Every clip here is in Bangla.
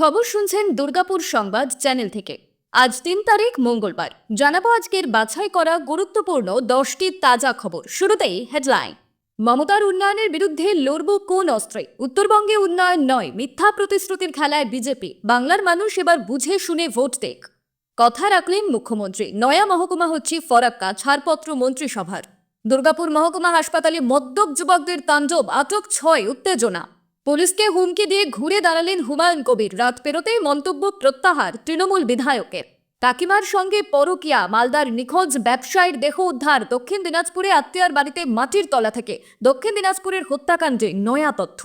খবর শুনছেন দুর্গাপুর সংবাদ চ্যানেল থেকে। আজ তিন তারিখ, মঙ্গলবার। জানাব আজকের বাছাই করা গুরুত্বপূর্ণ দশটি তাজা খবর। শুরুতেই হেডলাইন। মমতার উন্নয়নের বিরুদ্ধে লড়ব কোন অস্ত্রে? উত্তরবঙ্গে উন্নয়ন নয়, মিথ্যা প্রতিশ্রুতির খেলায় বিজেপি। বাংলার মানুষ এবার বুঝে শুনে ভোট দেখ। কথা রাখলেন মুখ্যমন্ত্রী। নয়া মহকুমা হচ্ছে ফরাক্কা, ছাড়পত্র মন্ত্রিসভার। দুর্গাপুর মহকুমা হাসপাতালে মদ্যপ যুবকদের তাণ্ডব, আটক ছয় উত্তেজনা। পুলিশকে হুমকি দিয়ে ঘুরে দাঁড়ালেন হুমায়ুন কবির। রাত পেরোতেই মন্তব্য প্রত্যাহার তৃণমূল বিধায়কের। কাকিমার সঙ্গে পরকিয়া, মালদার নিখোঁজ ব্যবসায়ীর দেহ উদ্ধার, দক্ষিণ দিনাজপুরে আত্মীয়ার বাড়িতে মাটির তলা থেকে দক্ষিণ দিনাজপুরের হত্যাকাণ্ডে নয়া তথ্য।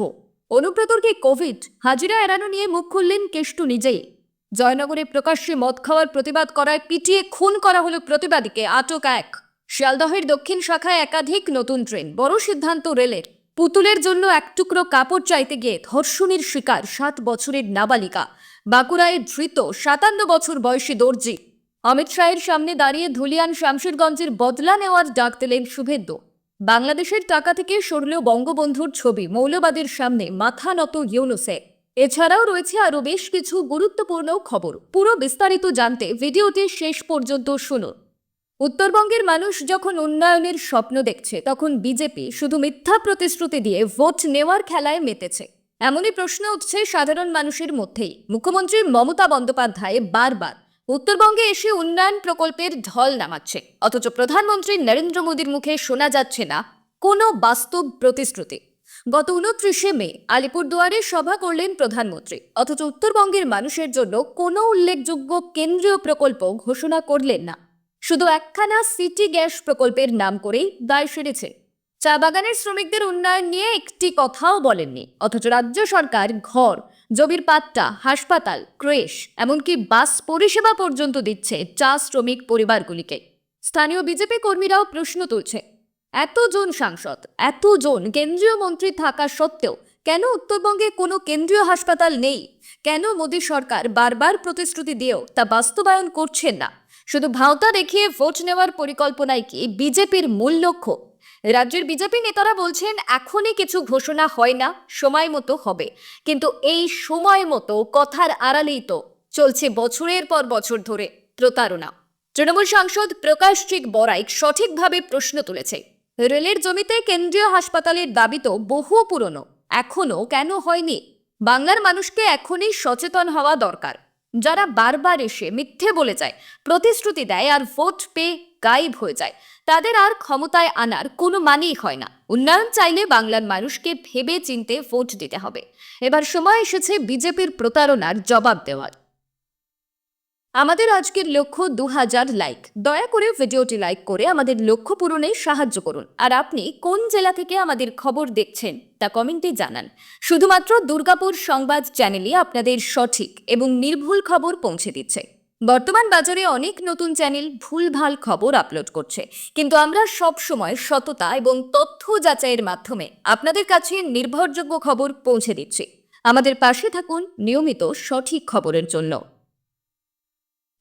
অনুব্রতর কি কোভিড হাজিরা এড়ানো নিয়ে মুখ খুললেন কেষ্টু নিজেই। জয়নগরে প্রকাশ্যে মদ খাওয়ার প্রতিবাদ করায় পিটিয়ে খুন করা হলো প্রতিবাদীকে, আটক এক। শিয়ালদহের দক্ষিণ শাখায় একাধিক নতুন ট্রেন, বড় সিদ্ধান্ত রেলের। পুতুলের জন্য এক টুকরো কাপড় চাইতে গিয়ে ধর্ষণের শিকার সাত বছরের নাবালিকা। বাঁকুড়ায় ধৃত সাতান্ন বছর বয়সী দর্জি অমিত শাহের সামনে দাঁড়িয়ে ধুলিয়ান শামশেরগঞ্জের বদলা নেওয়ার ডাক দিলেন শুভেন্দু। বাংলাদেশের টাকা থেকে সরলেও বঙ্গবন্ধুর ছবি মৌলবাদের সামনে মাথা নত ইউনুসে। এছাড়াও রয়েছে আরও বেশ কিছু গুরুত্বপূর্ণ খবর। পুরো বিস্তারিত জানতে ভিডিওটি শেষ পর্যন্ত শুনুন। উত্তরবঙ্গের মানুষ যখন উন্নয়নের স্বপ্ন দেখছে, তখন বিজেপি শুধু মিথ্যা প্রতিশ্রুতি দিয়ে ভোট নেওয়ার খেলায় মেতেছে। এমনই প্রশ্ন উঠছে সাধারণ মানুষের মধ্যেই। মুখ্যমন্ত্রী মমতা বন্দ্যোপাধ্যায় বারবার উত্তরবঙ্গে এসে উন্নয়ন প্রকল্পের ঢল নামাচ্ছে। অথচ প্রধানমন্ত্রী নরেন্দ্র মোদীর মুখে শোনা যাচ্ছে না কোনো বাস্তব প্রতিশ্রুতি। গত উনত্রিশে মে আলিপুরদুয়ারে সভা করলেন প্রধানমন্ত্রী। অথচ উত্তরবঙ্গের মানুষের জন্য কোনো উল্লেখযোগ্য কেন্দ্রীয় প্রকল্প ঘোষণা করলেন না। শুধু একখানা সিটি গ্যাস প্রকল্পের নাম করেই দায় সেরেছে। চা বাগানের শ্রমিকদের উন্নয়ন নিয়ে একটি কথাও বলেননি, অথচ রাজ্য সরকার ঘর, জমির পাট্টা, হাসপাতাল, ক্রেশ, এমনকি বাস পরিষেবা পর্যন্ত দিচ্ছে চা শ্রমিক পরিবারগুলিকে। স্থানীয় বিজেপি কর্মীরাও প্রশ্ন তুলছে, এতজন সাংসদ, এতজন কেন্দ্রীয় মন্ত্রী থাকা সত্ত্বেও কেন উত্তরবঙ্গে কোনো কেন্দ্রীয় হাসপাতাল নেই? কেন মোদী সরকার বারবার প্রতিশ্রুতি দিয়েও তা বাস্তবায়ন করছেন না? শুধু ভাওতা দেখিয়ে ভোট নেওয়ার পরিকল্পনায় কি বিজেপির মূল লক্ষ্য? রাজ্যের বিজেপি নেতারা বলছেন, এখনই কিছু ঘোষণা হয় না, সময় মতো হবে। কিন্তু এই সময় মতো কথার আড়ালেই তো চলছে বছরের পর বছর ধরে প্রতারণা। তৃণমূল সাংসদ প্রকাশ চিক বরাইক সঠিকভাবে প্রশ্ন তুলেছে, রেলের জমিতে কেন্দ্রীয় হাসপাতালের দাবি তো বহু পুরনো, এখনও কেন হয়নি? বাংলার মানুষকে এখনই সচেতন হওয়া দরকার। যারা বারবার এসে মিথ্যে বলে যায়, প্রতিশ্রুতি দেয় আর ভোট পেয়ে গায়েব হয়ে যায়, তাদের আর ক্ষমতায় আনার কোনো মানেই হয় না। উন্নয়ন চাইলে বাংলার মানুষকে ভেবে চিনতে ভোট দিতে হবে। এবার সময় এসেছে বিজেপির প্রতারণার জবাব দেওয়ার। আমাদের আজকের লক্ষ্য দু হাজার লাইক। দয়া করে ভিডিওটি লাইক করে আমাদের লক্ষ্য পূরণে সাহায্য করুন। আর আপনি কোন জেলা থেকে আমাদের খবর দেখছেন, তা কমেন্টে জানান। শুধুমাত্র দুর্গাপুর সংবাদ চ্যানেলই আপনাদের সঠিক এবং নির্ভুল খবর পৌঁছে দিচ্ছে। বর্তমান বাজারে অনেক নতুন চ্যানেল ভুলভাল খবর আপলোড করছে। কিন্তু আমরা সব সময় সততা এবং তথ্য যাচাইয়ের মাধ্যমে আপনাদের কাছে নির্ভরযোগ্য খবর পৌঁছে দিচ্ছি। আমাদের পাশে থাকুন নিয়মিত সঠিক খবরের জন্য।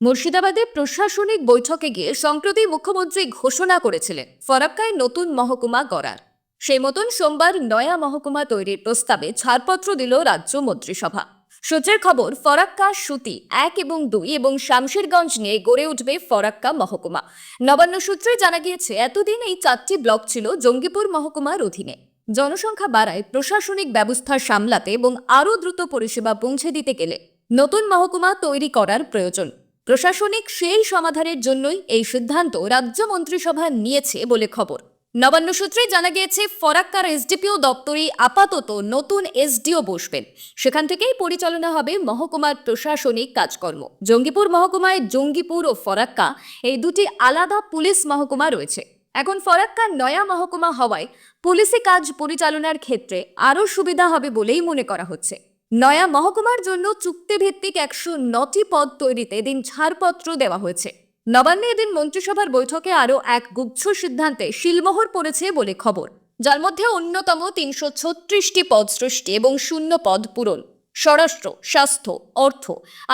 মুর্শিদাবাদে প্রশাসনিক বৈঠকে গিয়ে সম্প্রতি মুখ্যমন্ত্রী ঘোষণা করেছিলেন, ফরাক্কায় নতুন মহকুমা গড়ার। সেই মতন সোমবার নয়া মহকুমা তৈরির প্রস্তাবে ছাড়পত্র দিল রাজ্য মন্ত্রিসভা। সূত্রের খবর, ফরাক্কা সুতি এক এবং দুই এবং শামশেরগঞ্জ নিয়ে গড়ে উঠবে ফরাক্কা মহকুমা। নবান্ন সূত্রে জানা গিয়েছে, এতদিন এই চারটি ব্লক ছিল জঙ্গিপুর মহকুমার অধীনে। জনসংখ্যা বাড়ায়, প্রশাসনিক ব্যবস্থা সামলাতে এবং আরও দ্রুত পরিষেবা পৌঁছে দিতে গেলে নতুন মহকুমা তৈরি করার প্রয়োজন। প্রশাসনিক সেই সমাধানের জন্যই এই সিদ্ধান্ত রাজ্য মন্ত্রিসভা নিয়েছে বলে খবর। নবান্ন সূত্রে জানা গিয়েছে, ফরাক্কার এসডিপিও দপ্তরে আপাতত নতুন এসডিও বসবেন। সেখান থেকেই পরিচালনা হবে মহকুমার প্রশাসনিক কাজকর্ম। জঙ্গিপুর মহকুমায় জঙ্গিপুর ও ফরাক্কা এই দুটি আলাদা পুলিশ মহকুমা রয়েছে। এখন ফরাক্কা নয়া মহকুমা হওয়ায় পুলিশি কাজ পরিচালনার ক্ষেত্রে আরও সুবিধা হবে বলেই মনে করা হচ্ছে। নয়া মহকুমার জন্য চুক্তিভিত্তিক একশো নটি পদ তৈরিতে এদিন ছাড়পত্র দেওয়া হয়েছে। নবান্নে এদিন মন্ত্রিসভার বৈঠকে আরও এক গুচ্ছ সিদ্ধান্তে শিলমোহর পড়েছে বলে খবর। যার মধ্যে অন্যতম তিনশো ছত্রিশটি পদ সৃষ্টি এবং শূন্য পদ পূরণ। স্বরাষ্ট্র, স্বাস্থ্য, অর্থ,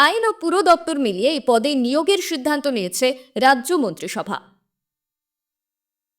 আইন ও পুর দপ্তর মিলিয়ে এই পদে নিয়োগের সিদ্ধান্ত নিয়েছে রাজ্য মন্ত্রিসভা।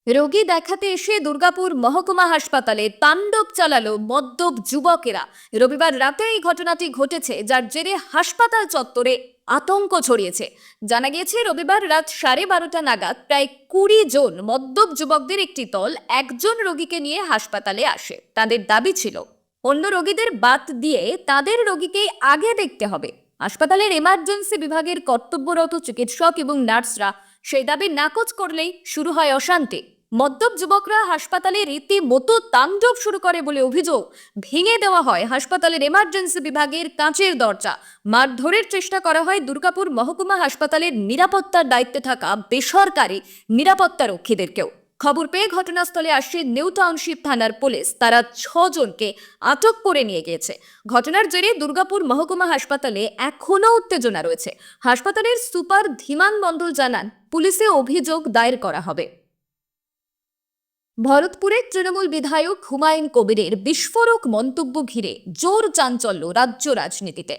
রোগী দেখাতে এসে দুর্গাপুর মহকুমা হাসপাতালে তাণ্ডব চালালো মদ্যপ যুবকেরা। রবিবার রাতে এই ঘটনাটি ঘটেছে, যার জেরে হাসপাতাল চত্বরে আতঙ্ক ছড়িয়েছে। জানা গিয়েছে, রবিবার রাত সাড়ে বারোটা নাগাদ প্রায় কুড়ি জন মদ্যপ যুবকদের একটি দল একজন রোগীকে নিয়ে হাসপাতালে আসে। তাদের দাবি ছিল, অন্য রোগীদের বাদ দিয়ে তাদের রোগীকেই আগে দেখতে হবে। হাসপাতালের এমার্জেন্সি বিভাগের কর্তব্যরত চিকিৎসক এবং নার্সরা সেই দাবি নাকচ করলেই শুরু হয় অশান্তি। মদ্যপ যুবকরা হাসপাতালে রীতিমতো তাণ্ডব শুরু করে বলে অভিযোগ। ভেঙে দেওয়া হয় হাসপাতালের এমার্জেন্সি বিভাগের কাঁচের দরজা। মারধরের চেষ্টা করা হয় দুর্গাপুর মহকুমা হাসপাতালের নিরাপত্তার দায়িত্বে থাকা বেসরকারি নিরাপত্তা রক্ষীদেরকেও। খবর পেয়ে ঘটনাস্থলে আসে নিউ টাউনশিপ থানার পুলিশ। তারা ছজনকে আটক করে নিয়ে গিয়েছে। ঘটনার জেরে দুর্গাপুর মহকুমা হাসপাতালে এখনও উত্তেজনা রয়েছে। হাসপাতালের সুপার ধীমান মণ্ডল জানান, পুলিশে অভিযোগ দায়ের করা হবে। ভরতপুরের তৃণমূল বিধায়ক হুমায়ুন কবিরের বিস্ফোরক মন্তব্য ঘিরে জোর চাঞ্চল্য রাজ্য রাজনীতিতে।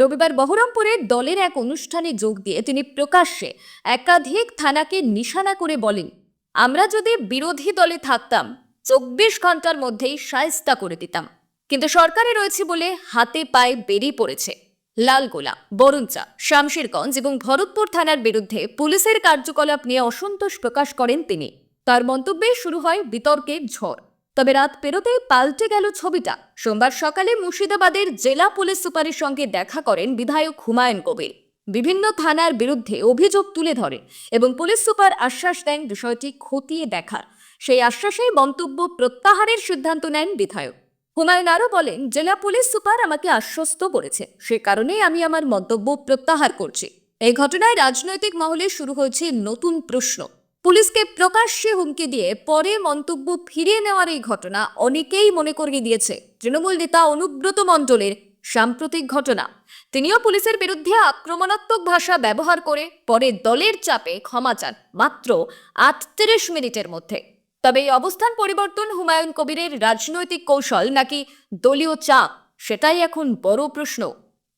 রবিবার বহরমপুরের দলের এক অনুষ্ঠানে যোগ দিয়ে তিনি প্রকাশ্যে একাধিক থানাকে নিশানা করে বলেন আমরা যদি বিরোধী দলে থাকতাম, চব্বিশ ঘণ্টার মধ্যেই সায়স্তা করে দিতাম। কিন্তু সরকারে রয়েছে বলে হাতে পায়ে বেরিয়ে পড়েছে। লালগোলা বরুঞ্চা শামশেরগঞ্জ এবং ভরতপুর থানার বিরুদ্ধে পুলিশের কার্যকলাপ নিয়ে অসন্তোষ প্রকাশ করেন তিনি। তার মন্তব্যে শুরু হয় বিতর্কের ঝড়। তবে রাত পেরোতেই পাল্টে গেল ছবিটা। সোমবার সকালে মুর্শিদাবাদের জেলা পুলিশ সুপারের সঙ্গে দেখা করেন বিধায়ক হুমায়ুন কবির। বিভিন্ন থানার বিরুদ্ধে অভিযোগ তুলে ধরে এবং পুলিশ সুপার আশ্বাস দেন বিষয়টি খতিয়ে দেখার। সেই আশ্বাসেই মন্তব্য প্রত্যাহারের সিদ্ধান্ত নেন বিধায়ক। হুমায়ুন আরও বলেন, জেলা পুলিশ সুপার আমাকে আশ্বস্ত করেছে। সে কারণেই আমি আমার মন্তব্য প্রত্যাহার করছি। এই ঘটনায় রাজনৈতিক মহলে শুরু হয়েছে নতুন প্রশ্ন। পুলিশকে প্রকাশ্যে হুমকি দিয়ে পরে মন্তব্য ফিরিয়ে নেওয়ার এই ঘটনা অনেকেই মনে করিয়ে দিয়েছে। তৃণমূল নেতা অনুব্রত মণ্ডলের সাম্প্রতিক ঘটনা। তিনিও পুলিশের বিরুদ্ধে আক্রমণাত্মক ভাষা ব্যবহার করে পরে দলের চাপে ক্ষমা চান মাত্র আটত্রিশ মিনিটের মধ্যে। তবে এই অবস্থান পরিবর্তন হুমায়ুন কবিরের রাজনৈতিক কৌশল নাকি দলীয় চাপ, সেটাই এখন বড় প্রশ্ন।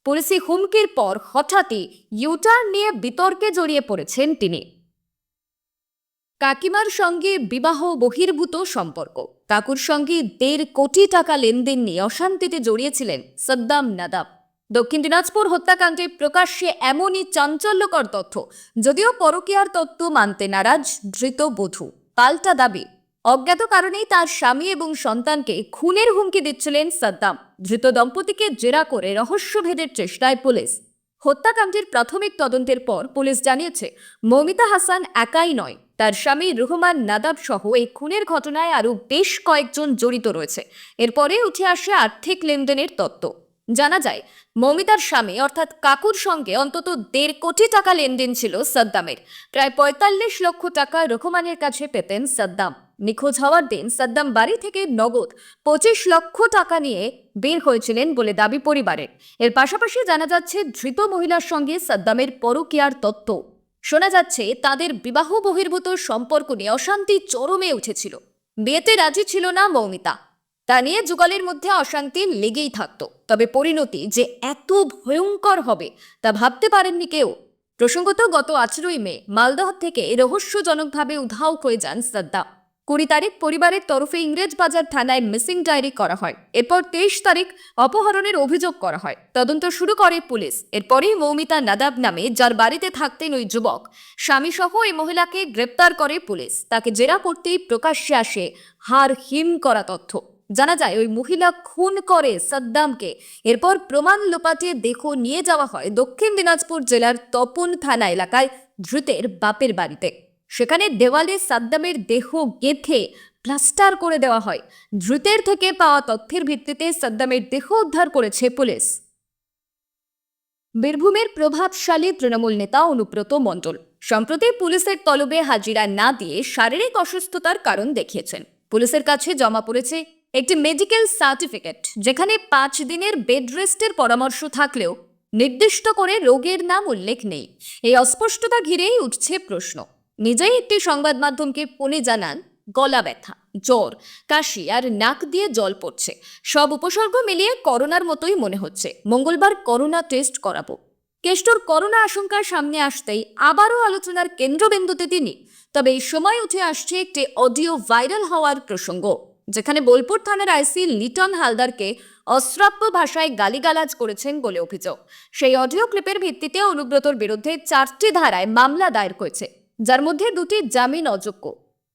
পুলিশি হুমকির পর হঠাৎই ইউটার্ন নিয়ে বিতর্কে জড়িয়ে পড়েছেন তিনি। কাকিমার সঙ্গে বিবাহ বহির্ভূত সম্পর্ক। কাকুর সঙ্গে দেড় কোটি টাকা লেনদেন নিয়ে অশান্তিতে জড়িয়েছিলেন সদ্দাম নাদাব। দক্ষিণ দিনাজপুর হত্যাকাণ্ডে প্রকাশ্যে এমনই চাঞ্চল্যকর তথ্য, যদিও পরকীয়ার তত্ত্ব মানতে নারাজ ধৃত বধূ। পাল্টা দাবি, অজ্ঞাত কারণেই তার স্বামী এবং সন্তানকে খুনের হুমকি দিচ্ছিলেন সাদ্দাম। ধৃত দম্পতিকে জেরা করে রহস্যভেদের চেষ্টায় পুলিশ। হত্যাকাণ্ডের প্রাথমিক তদন্তের পর পুলিশ জানিয়েছে, মমিতা হাসান একাই নয় তার স্বামী রুহমান নাদাব সহ এই খুনের ঘটনায় আরও বেশ কয়েকজন জড়িত রয়েছে। এরপরে উঠে আসে আর্থিক লেনদেনের তত্ত্ব। জানা যায়, মমিতার স্বামী অর্থাৎ কাকুর সঙ্গে অন্তত দেড় কোটি টাকা লেনদেন ছিল সাদ্দামের। প্রায় পঁয়তাল্লিশ লক্ষ টাকা রহমানের কাছে পেতেন সাদ্দাম। নিখোঁজ হওয়ার দিন সাদ্দাম বাড়ি থেকে নগদ পঁচিশ লক্ষ টাকা নিয়ে বের হয়েছিলেন বলে দাবি পরিবারের। এর পাশাপাশি জানা যাচ্ছে, ধৃত মহিলার সঙ্গে সাদ্দামের পরকীয়ার তত্ত্ব। শোনা যাচ্ছে, তাদের বিবাহ বহির্ভূত সম্পর্ক নিয়ে অশান্তি চরমে উঠেছিল। বিয়েতে রাজি ছিল না মৌমিতা। তা নিয়ে যুগলের মধ্যে অশান্তি লেগেই থাকত। তবে পরিণতি যে এত ভয়ঙ্কর হবে, তা ভাবতে পারেননি কেউ। প্রসঙ্গত, গত আঠেরোই মে, মালদহ থেকে রহস্যজনকভাবে উধাও হয়ে যান সাদ্দাম। কুড়ি তারিখ পরিবারের তরফে ইংরেজবাজার থানায় মিসিং ডায়েরি করা হয়। এরপর তেইশ তারিখ অপহরণের অভিযোগ করা হয়। তদন্ত শুরু করে পুলিশ। এরপরেই মৌমিতা নাদাব নামে, যার বাড়িতে থাকতেন ওই যুবক, স্বামীসহ এই মহিলাকে গ্রেপ্তার করে পুলিশ। তাকে জেরা করতেই প্রকাশ্যে আসে হার হিম করা তথ্য। জানা যায়, ওই মহিলা খুন করে সাদ্দামকে। এরপর প্রমাণ লোপাটে দেহ নিয়ে যাওয়া হয় দক্ষিণ দিনাজপুর জেলার তপন থানা এলাকায় ধৃতের বাপের বাড়িতে। সেখানে দেওয়ালে সাদ্দামের দেহ গেঁথে প্লাস্টার করে দেওয়া হয়। ধৃতের থেকে পাওয়া তথ্যের ভিত্তিতে সাদ্দামের দেহ উদ্ধার করেছে পুলিশ। বীরভূমের প্রভাবশালী তৃণমূল নেতা অনুব্রত মণ্ডল সম্প্রতি পুলিশের তলবে হাজিরা না দিয়ে শারীরিক অসুস্থতার কারণ দেখিয়েছেন। পুলিশের কাছে জমা পড়েছে একটি মেডিকেল সার্টিফিকেট যেখানে পাঁচ দিনের বেড রেস্টের পরামর্শ থাকলেও নির্দিষ্ট করে রোগের নাম উল্লেখ নেই। এই অস্পষ্টতা ঘিরেই উঠছে প্রশ্ন। নিজেই একটি সংবাদ মাধ্যমকে ফোনে জানান, গলা ব্যথা, জ্বর, কাশি আর নাক দিয়ে জল পড়ছে। সব উপসর্গ মিলিয়ে করোনার মতোই মনে হচ্ছে। মঙ্গলবার করোনা টেস্ট করাবো। কেষ্টর করোনা আশঙ্কার সামনে আসতেই আবারও আলোচনার কেন্দ্রবিন্দুতে তিনি। তবে এই সময় উঠে আসছে একটি অডিও ভাইরাল হওয়ার প্রসঙ্গ, যেখানে বোলপুর থানার আইসি লিটন হালদারকে অশ্রাব্য ভাষায় গালিগালাজ করেছেন বলে অভিযোগ। সেই অডিও ক্লিপের ভিত্তিতে অনুব্রতর বিরুদ্ধে চারটি ধারায় মামলা দায়ের করেছে। যার মধ্যে দুটি জামিন অযোগ্য।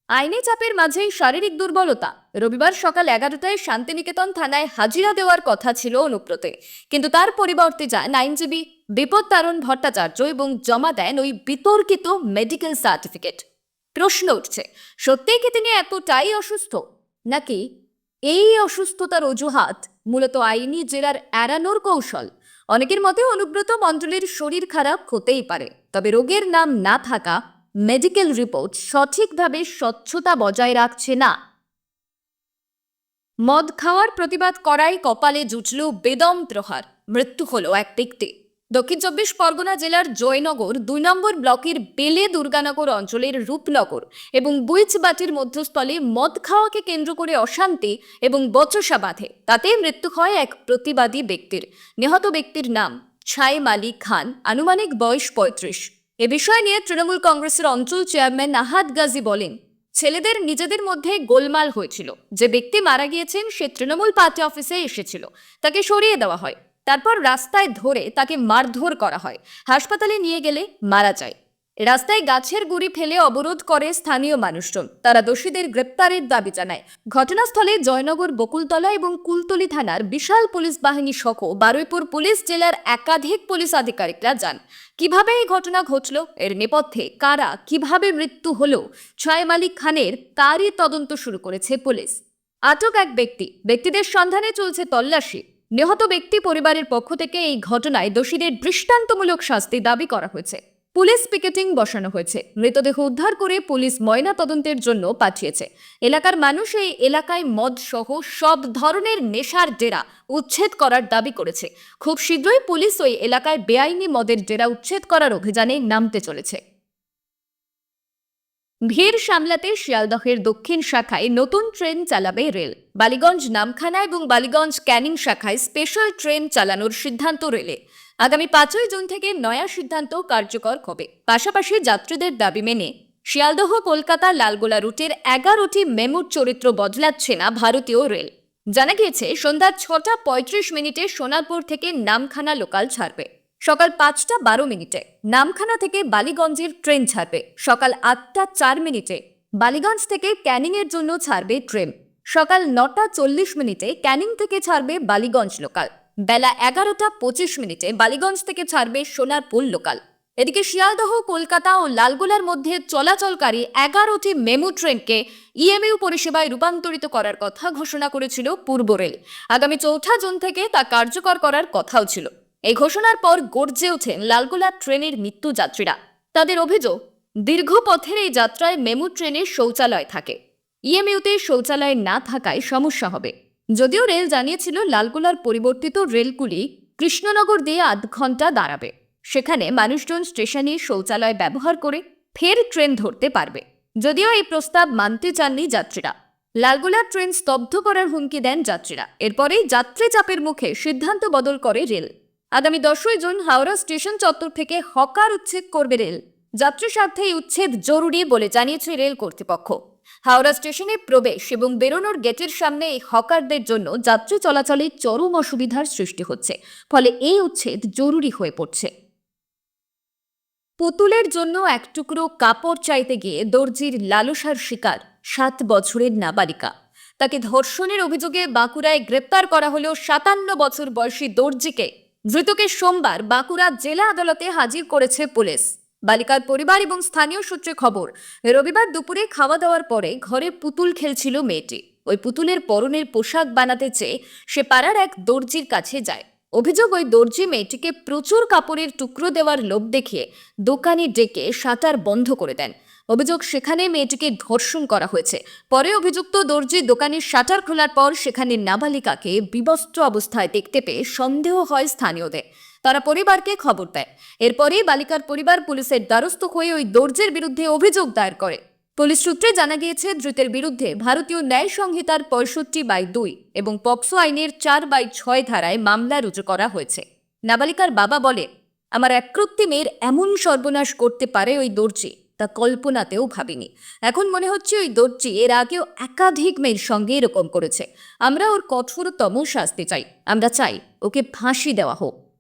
আইনি চাপের মাঝেই শারীরিক দুর্বলতা। রবিবার সকাল এগারোটায় শান্তিনিকেতন থানায় হাজিরা দেওয়ার কথা ছিল অনুব্রতে। কিন্তু তার পরিবর্তে যান আইনজীবী বিপদ তারণ ভট্টাচার্য এবং জমা দেন ওই বিতর্কিত মেডিকেল সার্টিফিকেট প্রশ্ন উঠছে, সত্যিই কি তিনি এতটাই অসুস্থ? নাকি এই অসুস্থতার অজুহাত মূলত আইনি জেলার এড়ানোর কৌশল? অনেকের মতে অনুব্রত মণ্ডলের শরীর খারাপ হতেই পারে, তবে রোগের নাম না থাকা মেডিকেল রিপোর্ট সঠিকভাবে স্বচ্ছতা বজায় রাখছে না। মদ খাওয়ার প্রতিবাদ করায় কপালে জুটল বেদম প্রহার। মৃত্যু হল এক ব্যক্তি। দক্ষিণ চব্বিশ পরগনা জেলার জয়নগর দুই নম্বর ব্লকের বেলে দুর্গানগর অঞ্চলের রূপনগর এবং বুইচবাটির মধ্যস্থলে মদ খাওয়াকে কেন্দ্র করে অশান্তি এবং বচসা বাঁধে। তাতে মৃত্যু হয় এক প্রতিবাদী ব্যক্তির। নিহত ব্যক্তির নাম ছাই মালিক খান। আনুমানিক বয়স পঁয়ত্রিশ। এ বিষয় নিয়ে তৃণমূল কংগ্রেসের অঞ্চল চেয়ারম্যান আহাদ গাজী বলেন, ছেলেদের নিজেদের মধ্যে গোলমাল হয়েছিল। যে ব্যক্তি মারা গিয়েছেন, সে তৃণমূল পার্টি অফিসে এসেছিল। তাকে সরিয়ে দেওয়া হয়। তারপর রাস্তায় ধরে তাকে মারধর করা হয়। হাসপাতালে নিয়ে গেলে মারা যায়। রাস্তায় গাছের গুড়ি ফেলে অবরোধ করে স্থানীয় মানুষজন। তারা দোষীদের গ্রেপ্তারের দাবি জানায়। ঘটনাস্থলে জয়নগর, বকুলতলা এবং কুলতলি থানার বিশাল পুলিশ বাহিনী সহ বারুইপুর পুলিশ জেলার একাধিক পুলিশ আধিকারিকরা যান কীভাবে এই ঘটনা ঘটল? এর নেপথ্যে কারা কীভাবে মৃত্যু হলো? ছয় মালিক খানের তারই তদন্ত শুরু করেছে পুলিশ। আটক এক ব্যক্তি। ব্যক্তিদের সন্ধানে চলছে তল্লাশি। নিহত ব্যক্তি পরিবারের পক্ষ থেকে এই ঘটনায় দোষীদের দৃষ্টান্তমূলক শাস্তি দাবি করা হয়েছে। পুলিশ পিকেটিং বসানো হয়েছে। মৃতদেহ উদ্ধার করে পুলিশ ময়না তদন্তের জন্য পাঠিয়েছে। এলাকার মানুষ এই এলাকায় মদ সহ সব ধরনের নেশার ডেরা উচ্ছেদ করার দাবি করেছে। খুব শীঘ্রই পুলিশ ওই এলাকায় বেআইনি মদের ডেরা উচ্ছেদ করার অভিযানে নামতে চলেছে। ভিড় সামলাতে শিয়ালদহের দক্ষিণ শাখায় নতুন ট্রেন চালাবে রেল। বালিগঞ্জ নামখানা এবং বালিগঞ্জ ক্যানিং শাখায় স্পেশাল ট্রেন চালানোর সিদ্ধান্ত রেলে। আগামী পাঁচই জুন থেকে নয়া সিদ্ধান্ত কার্যকর হবে। পাশাপাশি যাত্রীদের দাবি মেনে শিয়ালদহ, কলকাতা, লালগোলা রুটের এগারোটি মেমুর চরিত্র বদলাচ্ছে না ভারতীয় রেল। জানা গিয়েছে, সন্ধ্যা ছটা পঁয়ত্রিশ মিনিটে সোনারপুর থেকে নামখানা লোকাল ছাড়বে। সকাল পাঁচটা বারো মিনিটে নামখানা থেকে বালিগঞ্জের ট্রেন ছাড়বে। সকাল আটটা চার মিনিটে বালিগঞ্জ থেকে ক্যানিংয়ের জন্য ছাড়বে ট্রেন। সকাল নটা চল্লিশ মিনিটে ক্যানিং থেকে ছাড়বে বালিগঞ্জ লোকাল। বেলা এগারোটা পঁচিশ মিনিটে বালিগঞ্জ থেকে ছাড়বে সোনারপুর লোকাল। এদিকে শিয়ালদহ, কলকাতা ও লালগোলার মধ্যে চলাচলকারী এগারোটি মেমু ট্রেনকে ইএমইউ পরিষেবায় রূপান্তরিত করার কথা ঘোষণা করেছিল পূর্ব রেল। আগামী চৌঠা জুন থেকে তা কার্যকর করার কথাও ছিল। এই ঘোষণার পর গর্জে ওঠেন লালগোলা ট্রেনের মৃত্যু যাত্রীরা তাদের অভিযোগ, দীর্ঘ পথের এই যাত্রায় মেমু ট্রেনে শৌচালয় থাকে। ইএমইউতে শৌচালয় না থাকায় সমস্যা হবে। যদিও রেল জানিয়েছিল লালগোলার পরিবর্তিত রেলগুলি কৃষ্ণনগর দিয়ে আধ ঘণ্টা দাঁড়াবে। সেখানে মানুষজন স্টেশনে শৌচালয় ব্যবহার করে ফের ট্রেন ধরতে পারবে। যদিও এই প্রস্তাব মানতে চাননি যাত্রীরা। লালগোলা ট্রেন স্তব্ধ করার হুমকি দেন যাত্রীরা। এরপরেই যাত্রী চাপের মুখে সিদ্ধান্ত বদল করে রেল। আগামী দশই জুন হাওড়া স্টেশন চত্বর থেকে হকার উচ্ছেদ করবে রেল। যাত্রী স্বার্থে এই উচ্ছেদ জরুরি বলে জানিয়েছে রেল কর্তৃপক্ষ। হাওড়া স্টেশনে প্রবেশ এবং বেরোনোর গেটের সামনে এই হকারদের জন্য যাত্রী চলাচলে চরম অসুবিধার সৃষ্টি হচ্ছে। ফলে এই উচ্ছেদ জরুরি হয়ে পড়ছে। পুতুলের জন্য এক টুকরো কাপড় চাইতে গিয়ে দর্জির লালসার শিকার সাত বছরের নাবালিকা। তাকে ধর্ষণের অভিযোগে বাঁকুড়ায় গ্রেপ্তার করা হলো সাতান্ন বছর বয়সী দর্জিকে ধৃতকে সোমবার বাঁকুড়া জেলা আদালতে হাজির করেছে পুলিশ। বালিকার পরিবার এবং স্থানীয় সূত্রে খবর, রবিবার দুপুরে খাওয়া দাওয়ার পরে ঘরে পুতুল খেলছিল মেয়েটি। ওই পুতুলের পরনের পোশাক বানাতে চেয়ে সে পাড়ার এক দর্জির কাছে যায়। অভিযোগ, ওই দর্জি মেয়েটিকে প্রচুর কাপড়ের টুকরো দেওয়ার লোভ দেখিয়ে দোকানে ডেকে শাটার বন্ধ করে দেন। অভিযোগ, সেখানে মেয়েটিকে ধর্ষণ করা হয়েছে। পরে অভিযুক্ত দর্জি দোকানের শাটার খোলার পর সেখানে নাবালিকাকে বিবস্ত্র অবস্থায় দেখতে পেয়ে সন্দেহ হয় স্থানীয়দের। তারা পরিবারকে খবর দেয়। এরপরেই বালিকার পরিবার পুলিশের দ্বারস্থ হয়ে ওই দর্জির বিরুদ্ধে অভিযোগ দায়ের করে। পুলিশ সূত্রে জানা গিয়েছে, ধৃতের বিরুদ্ধে ভারতীয় ন্যায় সংহিতার পঁয়ষট্টি বাই দুই এবং পক্সো আইনের চার বাই ছয় ধারায় মামলা রুজু করা হয়েছে। নাবালিকার বাবা বলে, আমার একরত্তি মেয়ের এমন সর্বনাশ করতে পারে ওই দর্জি, তা কল্পনাতেও ভাবিনি। এখন মনে হচ্ছে ওই দর্জি এর আগেও একাধিক মেয়ের সঙ্গে এরকম করেছে। আমরা ওর কঠোরতম শাস্তি চাই। আমরা চাই ওকে ফাঁসি দেওয়া হোক।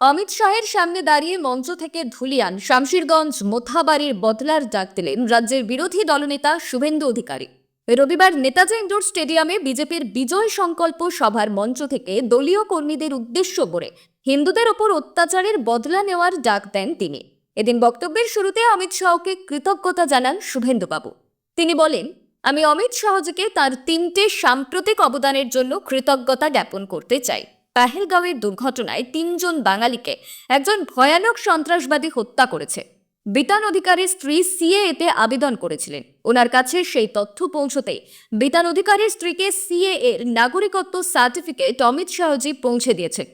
অমিত শাহের সামনে দাঁড়িয়ে মঞ্চ থেকে ধুলিয়ান শামশিরগঞ্জ মোথাবাড়ির বদলার ডাক দিলেন রাজ্যের বিরোধী দলনেতা শুভেন্দু অধিকারী। রবিবার নেতাজি ইন্ডোর স্টেডিয়ামে বিজেপির বিজয় সংকল্প সভার মঞ্চ থেকে দলীয় কর্মীদের উদ্দেশ্য করে হিন্দুদের ওপর অত্যাচারের বদলা নেওয়ার ডাক দেন তিনি। এদিন বক্তব্যের শুরুতে অমিত শাহকে কৃতজ্ঞতা জানান শুভেন্দুবাবু। তিনি বলেন, আমি অমিত শাহজিকে তার তিনটে সাম্প্রতিক অবদানের জন্য কৃতজ্ঞতা জ্ঞাপন করতে চাই। পাহেলগাঁওয়ের দুর্ঘটনায় তিনজন বাঙালিকে একজন ভয়ানক সন্ত্রাসবাদী হত্যা করেছে। বিতান অধিকারীর স্ত্রী সিএএতে আবেদন করেছিলেন। ওনার কাছে সেই তথ্য পৌঁছতেই বিতান অধিকারীর স্ত্রীকে সিএ এর নাগরিকত্ব সার্টিফিকেট অমিত শাহজি পৌঁছে দিয়েছেন।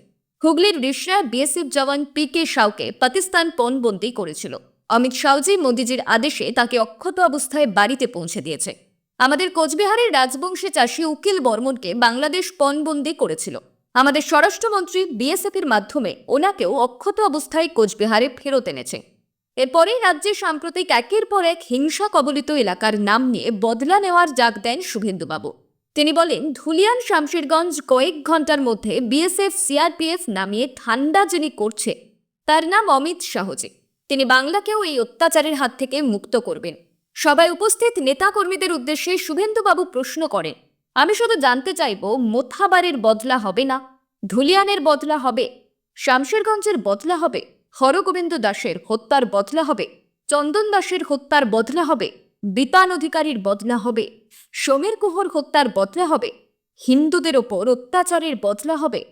হুগলির রিশনায় বিএসএফ জওয়ান পি কে শাহকে পাকিস্তান পণবন্দি করেছিল। অমিত শাহজি মোদিজির আদেশে তাকে অক্ষত অবস্থায় বাড়িতে পৌঁছে দিয়েছে। আমাদের কোচবিহারের রাজবংশী চাষী উকিল বর্মনকে বাংলাদেশ পণবন্দি করেছিল। আমাদের স্বরাষ্ট্রমন্ত্রী বিএসএফ এর মাধ্যমে ওনাকেও অক্ষত অবস্থায় কোচবিহারে ফেরত এনেছে। এরপরেই রাজ্যে সাম্প্রতিক একের পর এক হিংসা কবলিত এলাকার নাম নিয়ে বদলা নেওয়ার ডাক দেন শুভেন্দুবাবু। তিনি বলেন, ধুলিয়ান শামশেরগঞ্জ কয়েক ঘণ্টার মধ্যে বিএসএফ, সিআরপিএফ নামিয়ে ঠান্ডা যিনি করছে, তার নাম অমিত শাহজি। তিনি বাংলাকেও এই অত্যাচারের হাত থেকে মুক্ত করবেন। সবাই উপস্থিত নেতাকর্মীদের উদ্দেশ্যে শুভেন্দুবাবু প্রশ্ন করেন আমি শুধু জানতে চাইব, মোথাবারের বদলা হবে না? ধুলিয়ানের বদলা হবে? শামশেরগঞ্জের বদলা হবে? হরগোবিন্দ দাসের হত্যার বদলা হবে? চন্দন দাসের হত্যার বদলা হবে? বিতান অধিকারীর বদলা হবে? সমীর কুহর হত্যার বদলা হবে? হিন্দুদের ওপর অত্যাচারের বদলা হবে?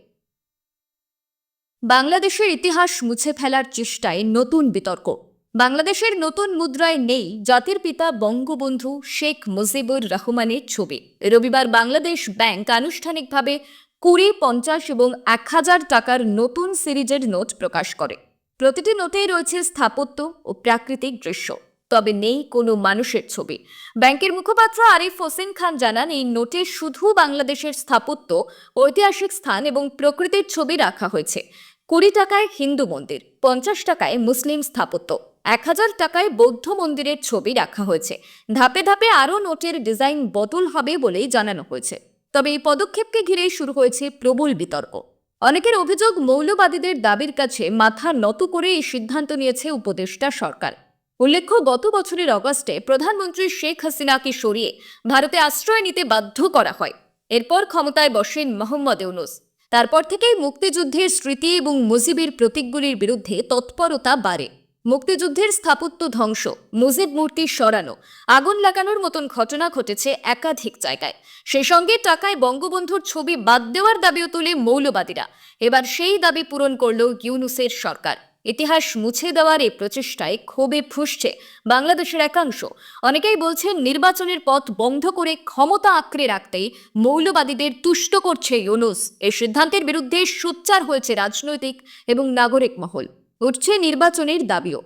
বাংলাদেশের ইতিহাস মুছে ফেলার চেষ্টায় নতুন বিতর্ক। বাংলাদেশের নতুন মুদ্রায় নেই জাতির পিতা বঙ্গবন্ধু শেখ মুজিবুর রহমানের ছবি। রবিবার বাংলাদেশ ব্যাংক আনুষ্ঠানিকভাবে কুড়ি, পঞ্চাশ এবং এক হাজার টাকার নতুন সিরিজের নোট প্রকাশ করে। প্রতিটি নোটেই রয়েছে স্থাপত্য ও প্রাকৃতিক দৃশ্য। তবে নেই কোনো মানুষের ছবি। ব্যাংকের মুখপাত্র আরিফ হোসেন খান জানান, এই নোটে শুধু বাংলাদেশের স্থাপত্য, ঐতিহাসিক স্থান এবং প্রকৃতির ছবি রাখা হয়েছে। কুড়ি টাকায় হিন্দু মন্দির, পঞ্চাশ টাকায় মুসলিম স্থাপত্য। এক হাজার টাকায় বৌদ্ধ মন্দিরের ছবি রাখা হয়েছে। ধাপে ধাপে আরও নোটের ডিজাইন বদল হবে বলেই জানানো হয়েছে। তবে এই পদক্ষেপকে ঘিরে শুরু হয়েছে প্রবল বিতর্ক। অনেকের অভিযোগ মৌলবাদীদের দাবির কাছে মাথা নত করে এই সিদ্ধান্ত নিয়েছে উপদেষ্টা সরকার। উল্লেখ্য, গত বছরের অগস্টে প্রধানমন্ত্রী শেখ হাসিনাকে সরিয়ে ভারতে আশ্রয় নিতে বাধ্য করা হয়। এরপর ক্ষমতায় বসেন মোহাম্মদ ইউনুস। তারপর থেকেই মুক্তিযুদ্ধের স্মৃতি এবং মুজিবের প্রতীকগুলির বিরুদ্ধে তৎপরতা বাড়ে। মুক্তিযুদ্ধের স্থাপত্য ধ্বংস, মুজিব মূর্তি সরানো, আগুন লাগানোর মতন ঘটনা ঘটেছে একাধিক জায়গায়। সেই সঙ্গে টাকায় বঙ্গবন্ধুর ছবি বাদ দেওয়ার দাবিও তুলে মৌলবাদীরা। এবার সেই দাবি পূরণ করল ইউনুসের সরকার। ইতিহাস মুছে দেওয়ার এই প্রচেষ্টায় ক্ষোভে ফুসছে বাংলাদেশের একাংশ। অনেকেই বলছেন নির্বাচনের পথ বন্ধ করে ক্ষমতা আঁকড়ে রাখতেই মৌলবাদীদের তুষ্ট করছে ইউনুস। এই সিদ্ধান্তের বিরুদ্ধে সোচ্চার হয়েছে রাজনৈতিক এবং নাগরিক মহল। উঠছে নির্বাচনের দাবিও।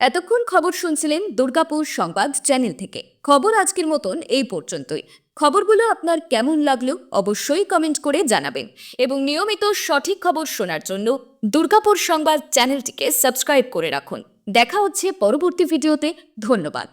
এতক্ষণ খবর শুনছিলেন দুর্গাপুর সংবাদ চ্যানেল থেকে। খবর আজকের মতন এই পর্যন্তই। খবরগুলো আপনার কেমন লাগল অবশ্যই কমেন্ট করে জানাবেন এবং নিয়মিত সঠিক খবর শোনার জন্য দুর্গাপুর সংবাদ চ্যানেলটিকে সাবস্ক্রাইব করে রাখুন। দেখা হচ্ছে পরবর্তী ভিডিওতে। ধন্যবাদ।